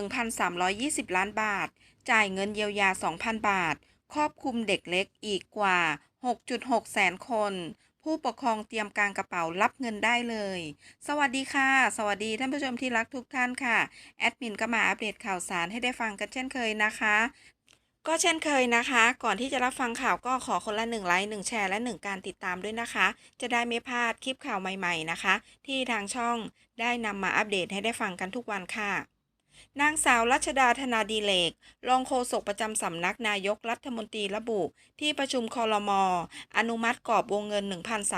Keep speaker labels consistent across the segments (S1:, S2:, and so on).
S1: งินเพิ่ม1,320 ล้านบาท จ่ายเงินเยียวยา 2,000 บาท ครอบคลุมเด็กเล็กอีกกว่า 6.6 แสนคน ผู้ปกครองเตรียมการกระเป๋ารับเงินได้เลย สวัสดีค่ะ สวัสดีท่านผู้ชมที่รักทุกท่านค่ะ แอดมินก็มาอัปเดตข่าวสารให้ได้ฟังกันเช่นเคยนะคะก็เช่นเคยนะคะ ก่อนที่จะรับฟังข่าวก็ขอคนละหนึ่งไลค์หนึ่งแชร์และหนึ่งการติดตามด้วยนะคะ จะได้ไม่พลาดคลิปข่าวใหม่ ๆนะคะ ที่ทางช่องได้นำมาอัปเดตให้ได้ฟังกันทุกวันค่ะ นางสาวรัชดาธนาดีเลก รองโฆษกประจำสำนักนายกรัฐมนตรีระบุ ที่ประชุมคอรมออนุมัติกรอบวงเงิน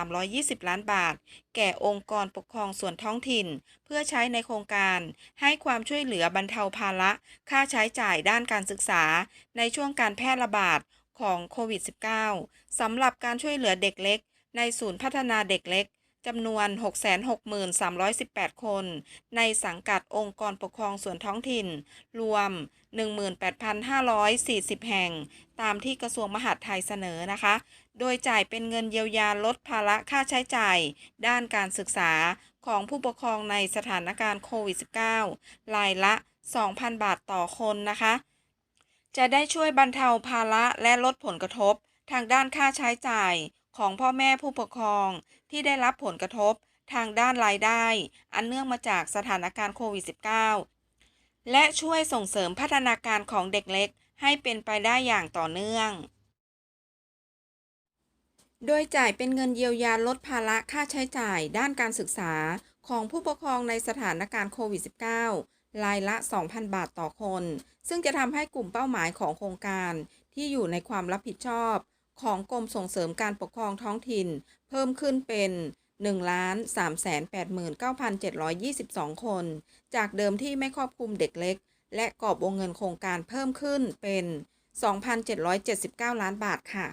S1: 1,320 ล้านบาท แก่องค์กรปกครองส่วนท้องถิ่น เพื่อใช้ในโครงการ ให้ความช่วยเหลือบรรเทาภาระ ค่าใช้จ่ายด้านการศึกษา ในช่วงการแพร่ระบาดของโควิด -19 สำหรับการช่วยเหลือเด็กเล็ก ในศูนย์พัฒนาเด็กเล็ก จำนวน 663,18 คน ในสังกัดองค์กรปกครองส่วนท้องถิ่น รวม 18,540 แห่ง ตามที่กระทรวงมหาดไทยเสนอนะคะ โดยจ่ายเป็นเงินเยียวยาลดภาระค่าใช้จ่าย ด้านการศึกษาของผู้ปกครองในสถานการณ์โควิด -19 รายละ 2,000 บาทต่อคนนะคะ จะได้ช่วยบรรเทาภาระและลดผลกระทบทางด้านค่าใช้จ่าย ของพ่อแม่ผู้ปกครองที่ได้รับผลกระทบทางด้านรายได้ อันเนื่องมาจากสถานการณ์โควิด -19 และช่วยส่งเสริมพัฒนาการของเด็กเล็กให้เป็นไปได้อย่างต่อเนื่อง โดยจ่ายเป็นเงินเยียวยาลดภาระค่าใช้จ่ายด้านการศึกษาของผู้ปกครองในสถานการณ์โควิด -19 รายละ 2,000 บาทต่อคน ซึ่งจะทำให้กลุ่มเป้าหมายของโครงการที่อยู่ในความรับผิดชอบ ของกรมส่งเสริมการปกครองท้องถิ่น เพิ่มขึ้นเป็น 1,389,722 คน จากเดิมที่ไม่ครอบคลุมเด็กเล็ก และกรอบวงเงินโครงการเพิ่มขึ้นเป็น 2,779 ล้านบาทค่ะ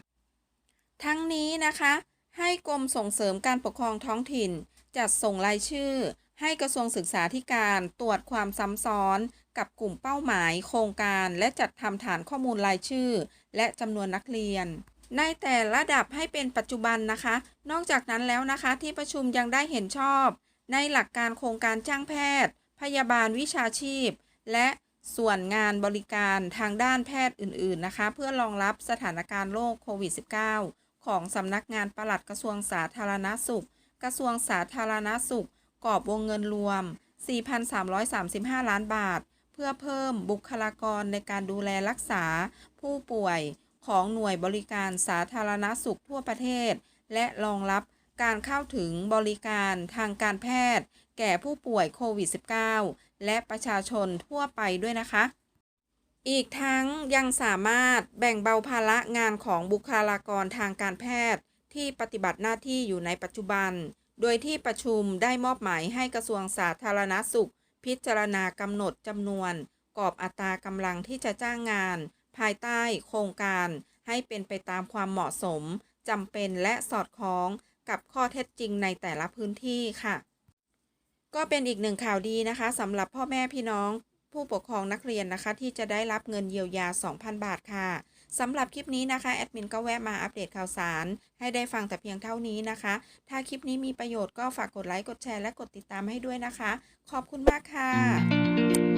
S1: ทั้งนี้นะคะ ให้กรมส่งเสริมการปกครองท้องถิ่น จัดส่งรายชื่อ ให้กระทรวงศึกษาธิการตรวจความซ้ำซ้อนกับกลุ่มเป้าหมาย โครงการและจัดทำฐานข้อมูลรายชื่อ และจำนวนนักเรียน ในแต่ระดับให้เป็นปัจจุบันนะคะ นอกจากนั้นแล้วนะคะที่ประชุมยังได้เห็นชอบ ในหลักการโครงการจ้างแพทย์ พยาบาลวิชาชีพ และส่วนงานบริการทางด้านแพทย์อื่นๆนะคะ เพื่อรองรับสถานการณ์โรคโควิด -19 ของสำนักงานปลัดกระทรวงสาธารณสุข กระทรวงสาธารณสุขกรอบวงเงินรวม 4,335 ล้านบาท เพื่อเพิ่มบุคลากรในการดูแลรักษาผู้ป่วย ของหน่วยบริการสาธารณสุขทั่วประเทศ และรองรับการเข้าถึงบริการทางการแพทย์ แก่ผู้ป่วยโควิด -19 และประชาชนทั่วไปด้วยนะคะ อีกทั้งยังสามารถแบ่งเบาภาระงานของบุคลากรทางการแพทย์ ที่ปฏิบัติหน้าที่อยู่ในปัจจุบัน โดยที่ประชุมได้มอบหมายให้กระทรวงสาธารณสุข พิจารณากำหนดจำนวน กรอบอัตรากำลังที่จะจ้างงาน ภายใต้โครงการให้เป็นไปตามความเหมาะสมจำเป็นและสอดคล้องกับข้อเท็จจริงในแต่ละพื้นที่ค่ะ ก็เป็นอีกหนึ่งข่าวดีนะคะสำหรับพ่อแม่พี่น้องผู้ปกครองนักเรียนนะคะ ที่จะได้รับเงินเยียวยา 2,000 บาทค่ะสำหรับคลิปนี้นะคะ แอดมินก็แวะมาอัปเดตข่าวสาร ให้ได้ฟังแต่เพียงเท่านี้นะคะ ถ้าคลิปนี้มีประโยชน์ก็ฝากกดไลค์กดแชร์และกดติดตามให้ด้วยนะคะ ขอบคุณมากค่ะ